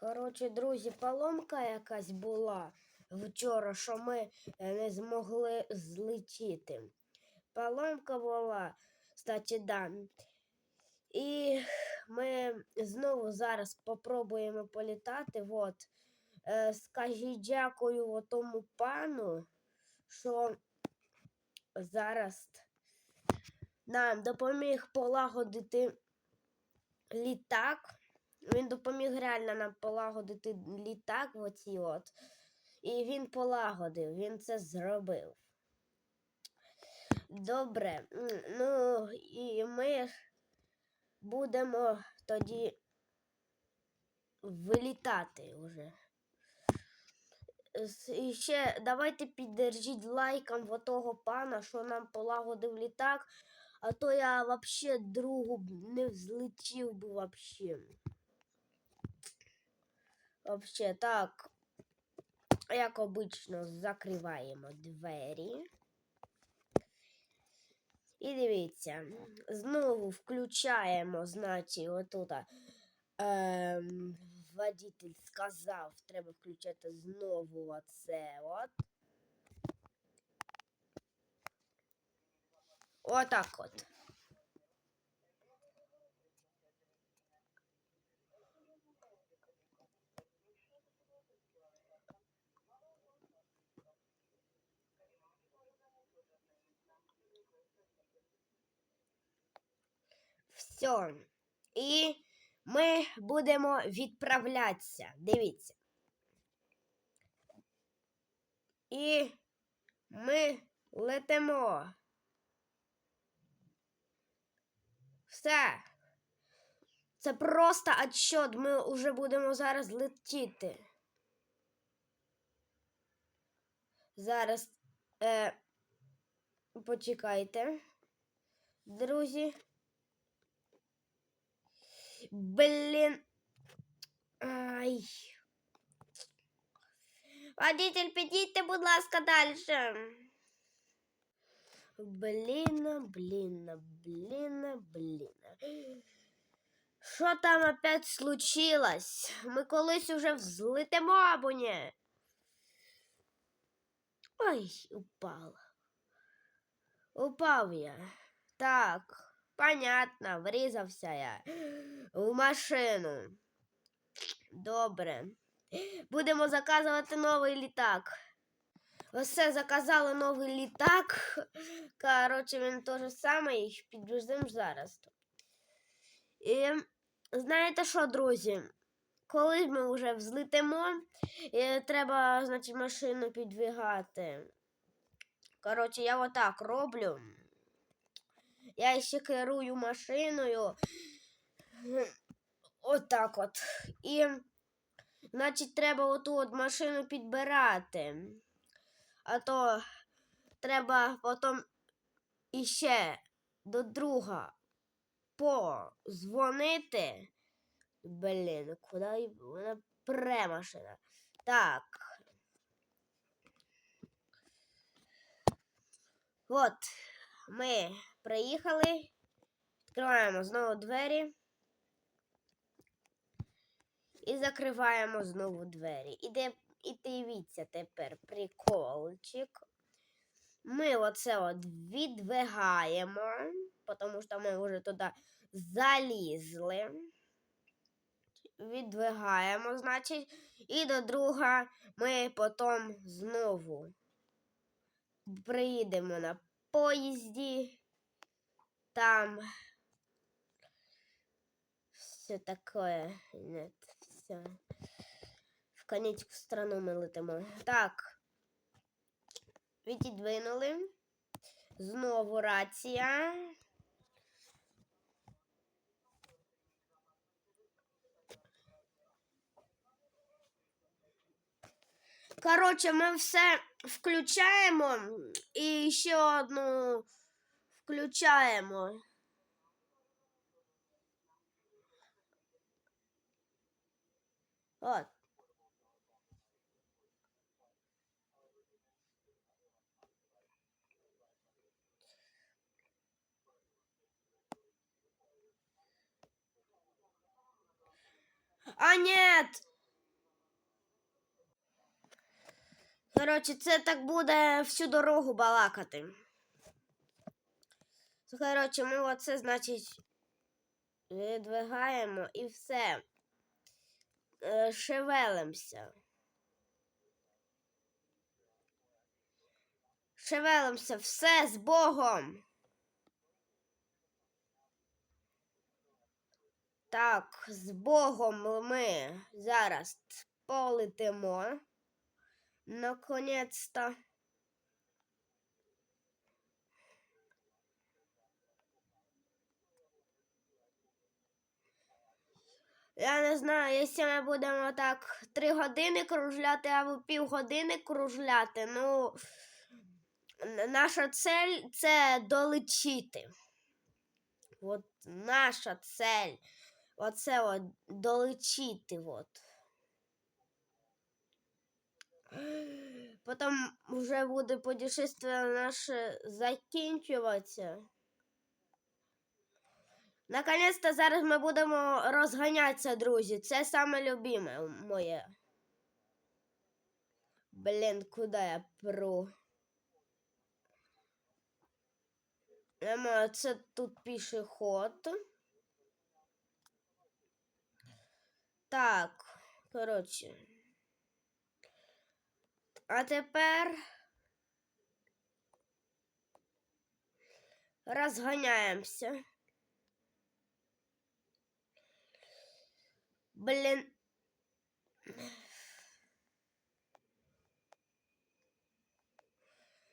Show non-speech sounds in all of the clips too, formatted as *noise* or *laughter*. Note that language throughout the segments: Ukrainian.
Коротше, друзі, поломка якась була вчора, що ми е, не змогли злетіти. Поломка була, кстати, да. І ми знову зараз попробуємо політати. От. Е, скажіть дякую тому пану, що зараз нам допоміг полагодити літак. Він допоміг реально нам полагодити літак оці от. І він полагодив, він це зробив. Добре. Ну, і ми будемо тоді вилітати вже. І ще давайте піддержіть лайком в того пана, що нам полагодив літак, а то я вообще другу не взлетів би вообще. Вообще, так, як обично, закриваємо двері. І дивіться, знову включаємо, значить, отут. Ем, водитель сказав, треба включати знову оце от. Отак от. Все. І ми будемо відправлятися. Дивіться. І ми летимо. Все. Це просто отчет. Ми вже будемо зараз летіти. Зараз. Е, почекайте. Друзі. Блін. Ай. Водитель, підійте, будь ласка, далі. Блін, блін, блін, блін. Що там опять случилось? Ми колись уже взлетимо або ні? Ой, упал. Упав я. Так, понятно, врізався я в машину. Добре. Будемо заказувати новий літак. Все, заказали новий літак. Коротше, він теж самий, підвеземо зараз. І знаєте що, друзі? Коли ми вже взлетимо, треба, значить, машину підвігати. Коротше, я отак роблю. Я ще керую машиною. Отак от. І, значить, треба оту от машину підбирати. А то треба потім іще до друга позвонити. Блін, куди вона пре машина. Так. От, ми приїхали. Відкриваємо знову двері. І закриваємо знову двері. Іде, і дивіться тепер приколчик. Ми оце от відвигаємо, тому що ми вже туди залізли. Відвигаємо, значить, і до друга ми потім знову приїдемо на поїзді. Там все такое. Нет, все. В конечку страну ми летимо. Так. Відідвинули. Знову рація. Коротше, ми все включаємо і ще одну включаємо. От. А нет! Коротше, це так буде всю дорогу балакати. Коротше, ми оце, значить, видвигаємо і все. Е, Шевелимося. Шевелимося, все з Богом. Так, з Богом ми зараз полетимо. Наконець-то. Я не знаю, якщо ми будемо так три години кружляти або півгодини кружляти, ну наша цель це долечити. От наша цель. Оце от долечити. От. Потім вже буде путешествие наше закінчуватися. Наконець-то зараз ми будемо розганятися, друзі. Це саме любиме моє. Блін, куди я пру? Це тут пішоход. Так, коротше. А тепер розганяємося. Блін.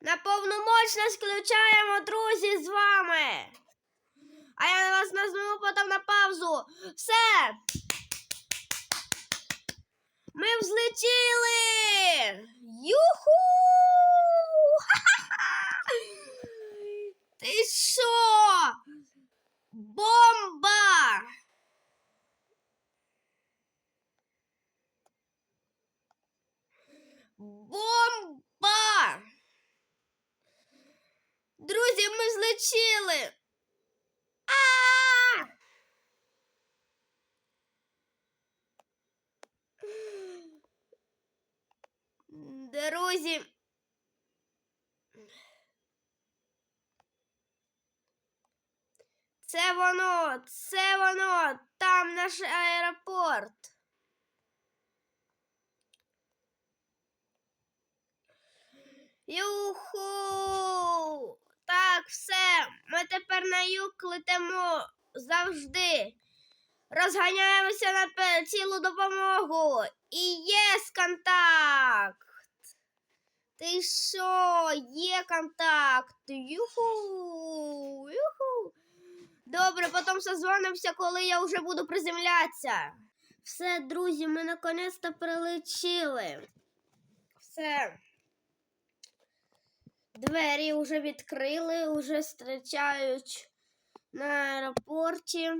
На повну мощність включаємо, друзі, з вами. А я вас назву потім на паузу. Все. Ми взлетіли! Юху! Ха-ха-ха! *laughs* Ти що? Бомба! Бомба! Друзі, ми злетіли! А! Друзі. Це воно, це воно, там наш аеропорт. Юху! Так, все. Ми тепер на юг летимо завжди. Розганяємося на цілу допомогу. І є контакт. Ти що? Є контакт. Юху. Юху. Добре, потім созвонимося, коли я вже буду приземлятися. Все, друзі, ми наконець-то прилетіли. Все. Двері вже відкрили, вже зустрічають на аеропорті.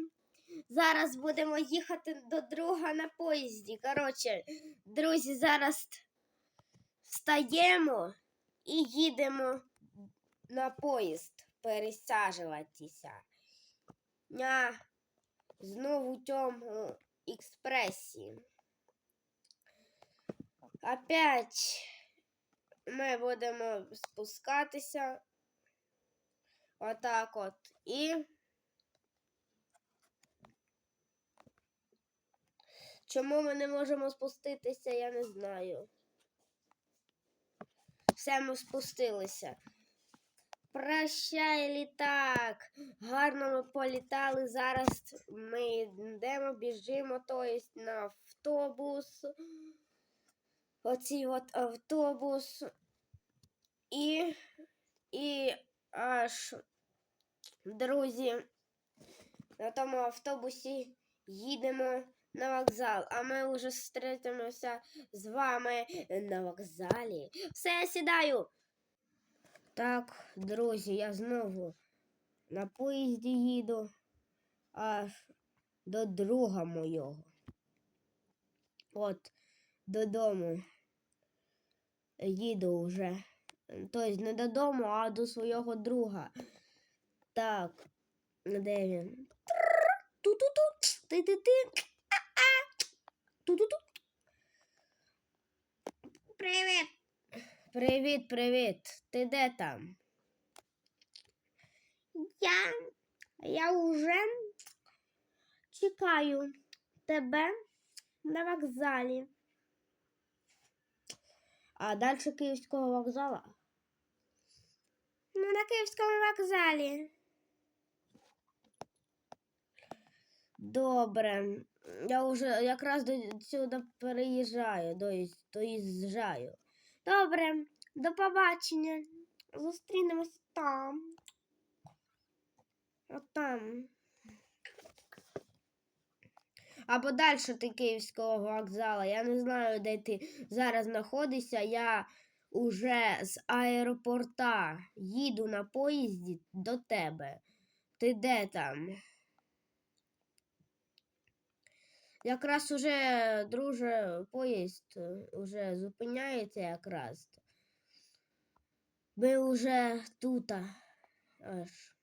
Зараз будемо їхати до друга на поїзді. Коротше, друзі, зараз встаємо і їдемо на поїзд пересаджуватися. На знову цьому експресі. Опять ми будемо спускатися. Отак от. І чому ми не можемо спуститися, я не знаю. Все ми спустилися. Прощай, літак. Гарно ми політали. Зараз ми йдемо, біжимо, то есть на автобус. Оцей от автобус. І, і аж, друзі, на тому автобусі їдемо на вокзал, а ми вже зустрітимося з вами на вокзалі. Все, я сідаю. Так, друзі, я знову на поїзді їду аж до друга мого. От додому їду вже. Тобто не додому, а до свого друга. Так, де він? Ту-ту-ту, ти-ти-ти. Ту-ту-ту. Привіт. Привіт, привіт. Ти де там? Я. Я уже чекаю тебе на вокзалі. А далі Київського вокзала? Ну, на Київському вокзалі. Добре. Я вже якраз до сюди переїжджаю, доїжджаю. Добре, до побачення. Зустрінемось там. От там. Або далі ти Київського вокзалу. Я не знаю, де ти зараз знаходишся. Я уже з аеропорта їду на поїзді до тебе. Ти де там? Якраз уже, друже, поїзд е, уже зупиняється якраз. Ми вже тут аж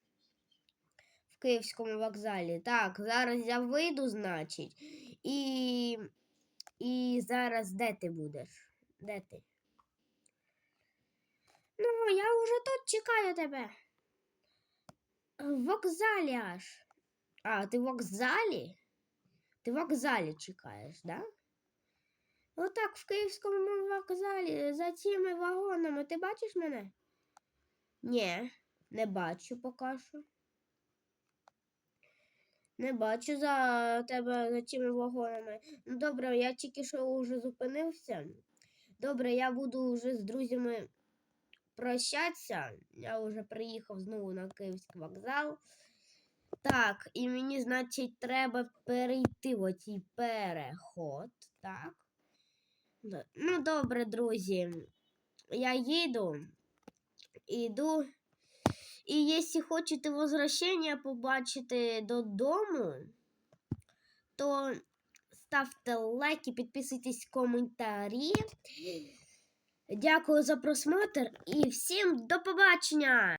в Київському вокзалі. Так, зараз я вийду, значить. І, і зараз де ти будеш? Де ти? Ну, я вже тут чекаю тебе. В вокзалі аж. А, ти в вокзалі? Ти в вокзалі чекаєш, да? Отак, в Київському вокзалі за цими вагонами. Ти бачиш мене? Ні, не бачу поки що. Не бачу за тебе за цими вагонами. Ну, добре, я тільки що вже зупинився. Добре, я буду вже з друзями прощатися. Я вже приїхав знову на Київський вокзал. Так, і мені, значить, треба перейти в оцій переход. Так. Ну, добре, друзі. Я їду. Іду. І якщо хочете возвращення побачити додому, то ставте лайки, підписуйтесь в коментарі. Дякую за просмотр і всім до побачення!